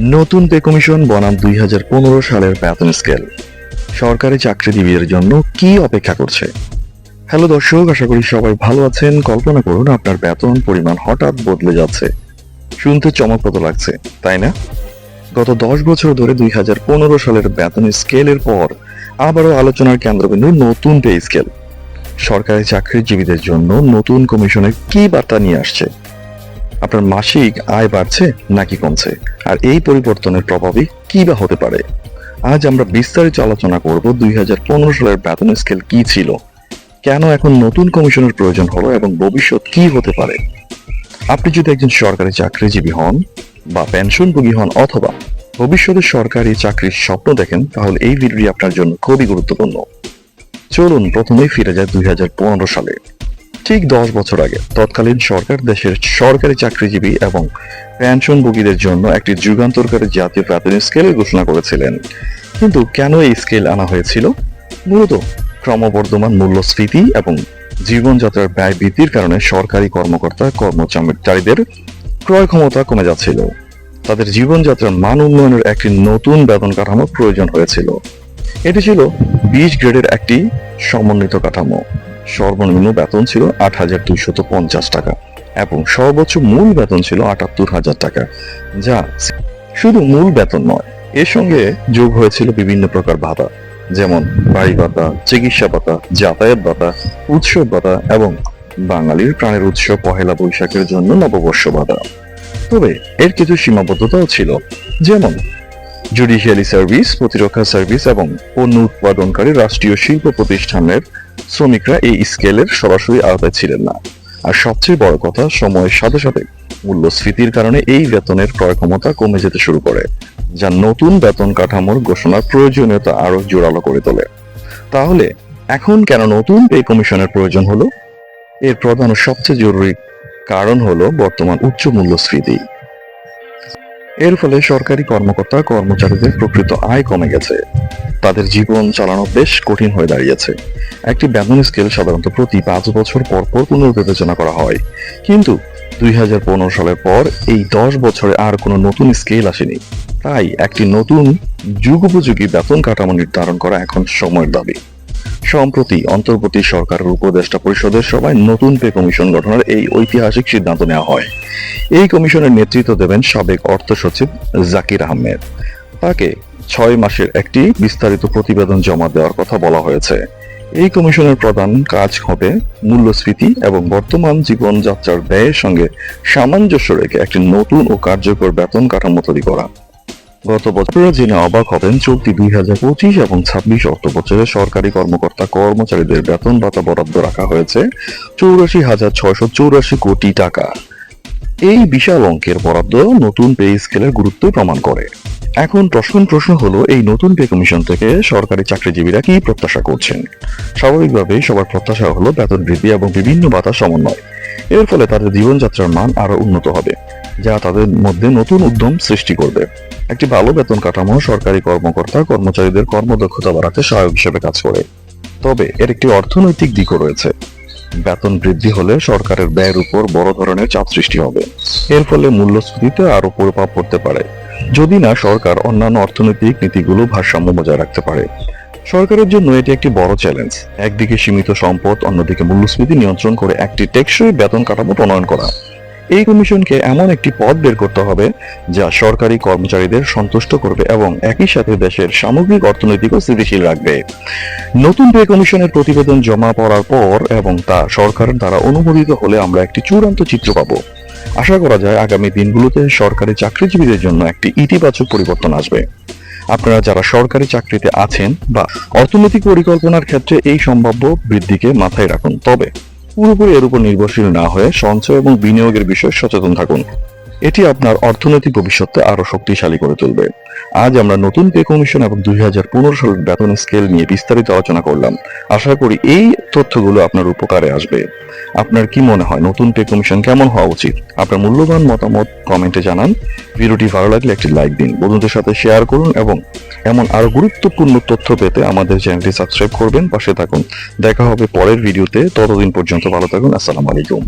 নতুন pay commission বনাম দুই হাজার পনেরো সালের বেতন স্কেল। সরকারি চাকরিজীবীদের জন্য কি অপেক্ষা করছে? হ্যালো দর্শক, আশা করি সবাই ভালো আছেন। কল্পনা করুন, আপনার বেতন পরিমাণ হঠাৎ বদলে যাচ্ছে। শুনতে চমকপ্রদ লাগছে, তাই না? গত দশ বছর ধরে দুই হাজার পনেরো সালের বেতন স্কেলের পর আবারও আলোচনার কেন্দ্রবিন্দু নতুন পে স্কেল। সরকারি চাকরিজীবীদের জন্য নতুন কমিশনের কি বার্তা নিয়ে আসছে? আপনার মাসিক আয় বাড়ছে নাকি কমছে? আর এই পরিবর্তনের প্রভাবই কি বা হতে পারে? আজ আমরা বিস্তারিত আলোচনা করব দুই হাজার পনেরো সালের বেতন স্কেল কি ছিল? কেন এখন নতুন কমিশনের প্রয়োজন হলো এবং ভবিষ্যৎ কি হতে পারে? আপনি যদি একজন সরকারি চাকরিজীবী হন বা পেনশনভোগী হন অথবা ভবিষ্যতে সরকারি চাকরির স্বপ্ন দেখেন, তাহলে এই ভিডিওটি আপনার জন্য খুবই গুরুত্বপূর্ণ। চলুন প্রথমেই ফিরে যায় দুই হাজার পনেরো সালে। ঠিক দশ বছর আগে তৎকালীন সরকার দেশের সরকারি চাকরিজীবী এবং পেনশনভোগীদের জন্য একটি যুগান্তরকারী জাতীয় বেতন স্কেলের ঘোষণা করেছিলেন। কিন্তু কেন এই স্কেল আনা হয়েছিল? মূলত ক্রমবর্ধমান মূল্যস্ফীতি এবং জীবনযাত্রার ব্যয় বৃদ্ধির কারণে সরকারি কর্মকর্তা কর্মচারীদের ক্রয় ক্ষমতা কমে যাচ্ছিল। তাদের জীবনযাত্রার মান উন্নয়নের একটি নতুন বেতন কাঠামো প্রয়োজন হয়েছিল। এটি ছিল বিশ গ্রেডের একটি সমন্বিত কাঠামো। সর্বনিম্ন বেতন ছিল আট হাজার দুইশত পঞ্চাশ টাকা এবং সর্বোচ্চ মূল বেতন ছিল আটাত্তর হাজার টাকা, যা শুধু মূল বেতন নয়, এর সঙ্গে যোগ হয়েছিল বিভিন্ন প্রকার ভাতা, যেমন বাড়ি ভাতা, চিকিৎসা ভাতা, যাতায়াত ভাতা, উৎসব ভাতা এবং বাঙালির প্রাণের উৎসব পহেলা বৈশাখের জন্য নববর্ষ ভাতা। তবে এর কিছু সীমাবদ্ধতাও ছিল, যেমন জুডিশিয়ালি সার্ভিস প্রতিরক্ষা সার্ভিস এবং পণ্য উৎপাদনকারী রাষ্ট্রীয় শিল্প প্রতিষ্ঠানের শ্রমিকরা এই স্কেলের সরাসরি আওতায় ছিলেন না। আর সবচেয়ে বড় কথা, সময়ের সাথে সাথে মূল্যস্ফীতির কারণে এই বেতনের ক্রয় ক্ষমতা কমে যেতে শুরু করে, যা নতুন বেতন কাঠামোর ঘোষণার প্রয়োজনীয়তা আরও জোরালো করে তোলে। তাহলে এখন কেন নতুন পে কমিশনের প্রয়োজন হলো? এর প্রধান সবচেয়ে জরুরি কারণ হলো বর্তমান উচ্চ মূল্যস্ফীতি। এর ফলে সরকারি কর্মকর্তা কর্মচারীদের প্রকৃত আয় কমে গেছে। তাদের জীবন চালানো বেশ কঠিন হয়ে দাঁড়িয়েছে। একটি বেতন স্কেল সাধারণত প্রতি পাঁচ বছর পর পর পুনর্বিবেচনা করা হয়। কিন্তু দুই সালের পর এই দশ বছরে আর কোনো নতুন স্কেল আসেনি। তাই একটি নতুন যুগোপযোগী বেতন কাঠামো নির্ধারণ করা এখন সময়ের দাবি। সম্প্রতি অন্তর্বর্তী সরকারের উপদেষ্টা পরিষদের সভায় নতুন পে কমিশন গঠনের এই ঐতিহাসিক সিদ্ধান্ত নেওয়া হয়। এই কমিশনের নেতৃত্ব দেবেন সাবেক অর্থ সচিব জাকির আহমেদ। তাকে ছয় মাসের একটি বিস্তারিত প্রতিবেদন জমা দেওয়ার কথা বলা হয়েছে। এই কমিশনের প্রধান কাজ হবে মূল্যস্ফীতি এবং বর্তমান জীবনযাত্রার ব্যয়ের সঙ্গে সামঞ্জস্য রেখে একটি নতুন ও কার্যকর বেতন কাঠামো তৈরি করা। গত বছরে জেনে অবাক হবেন, চলতি দুই হাজার পঁচিশ এবং ছাব্বিশ অর্থ বছরে সরকারি কর্মকর্তা কর্মচারীদের বেতন ভাতা বরাদ্দ রাখা হয়েছে চৌরাশি হাজার ছয়শো চৌরাশি কোটি টাকা। এই বিশাল অঙ্কের বরাদ্দ নতুন পে স্কেলের গুরুত্ব প্রমাণ করে। এখন প্রশ্ন প্রশ্ন হলো, এই নতুন পে কমিশন থেকে সরকারি চাকরিজীবীরা কি প্রত্যাশা করছেন? স্বাভাবিকভাবেই সবার প্রত্যাশা হলো বেতন বৃদ্ধি এবং বিভিন্ন ভাতা সমন্বয়। এর ফলে তাদের জীবনযাত্রার মান আরও উন্নত হবে, যা তাদের মধ্যে নতুন উদ্যম সৃষ্টি করবে। একটি ভালো বেতন কাঠামো সরকারি কর্মকর্তা, কর্মচারীদের কর্মদক্ষতা বাড়াতে সহায়ক হিসেবে কাজ করে। তবে এর একটি অর্থনৈতিক দিকও রয়েছে। বেতন বৃদ্ধি হলে সরকারের ব্যয়ের উপর বড় ধরনের চাপ সৃষ্টি হবে। এর ফলে মূল্যস্ফীতিতে আরও প্রভাব পড়তে পারে। যদি না সরকার অন্যান্য অর্থনৈতিক নীতিগুলো ভারসাম্য বজায় রাখতে পারে। সরকারের জন্য এটি একটি বড় চ্যালেঞ্জ একদিকে সীমিত সম্পদ, অন্যদিকে মূল্যস্ফীতি নিয়ন্ত্রণ করে একটি টেকসই বেতন কাঠামো প্রণয়ন করা। এই কমিশনকে এমন একটি পথ বের করতে হবে, যা সরকারি কর্মচারীদের সন্তুষ্ট করবে এবং একই সাথে দেশের সামগ্রিক অর্থনৈতিকও স্থিতিশীল রাখবে। নতুন পে কমিশনের প্রতিবেদন জমা পড়ার পর এবং তা সরকারের দ্বারা অনুমোদিত হলে আমরা একটি চূড়ান্ত চিত্র পাবো। আশা করা যায় আগামী দিনগুলোতে সরকারি চাকরিজীবীদের জন্য একটি ইতিবাচক পরিবর্তন আসবে। আপনারা যারা সরকারি চাকরিতে আছেন বা অর্থনৈতিক পরিকল্পনার ক্ষেত্রে এই সম্ভাব্য বৃদ্ধিকে মাথায় রাখুন। তবে পুরোপুরি এর উপর নির্ভরশীল না হয়ে সঞ্চয় এবং বিনিয়োগের বিষয়ে সচেতন থাকুন। এটি আপনার অর্থনৈতিক ভবিষ্যৎকে আরও শক্তিশালী করে তুলবে। আজ আমরা নতুন পে কমিশন এবং দুই হাজার পনেরো সালের বেতন স্কেল নিয়ে বিস্তারিত আলোচনা করলাম। আশা করি এই তথ্যগুলো আপনার উপকারে আসবে। আপনার কি মনে হয়, নতুন পে কমিশন কেমন হওয়া উচিত? আপনার মূল্যবান মতামত কমেন্টে জানান। ভিডিওটি ভালো লাগলে একটি লাইক দিন। বন্ধুদের সাথে শেয়ার করুন এবং এমন আরও গুরুত্বপূর্ণ তথ্য পেতে আমাদের চ্যানেলটি সাবস্ক্রাইব করবেন। পাশে থাকুন। দেখা হবে পরের ভিডিওতে ততদিন পর্যন্ত ভালো থাকুন। আসসালামু আলাইকুম।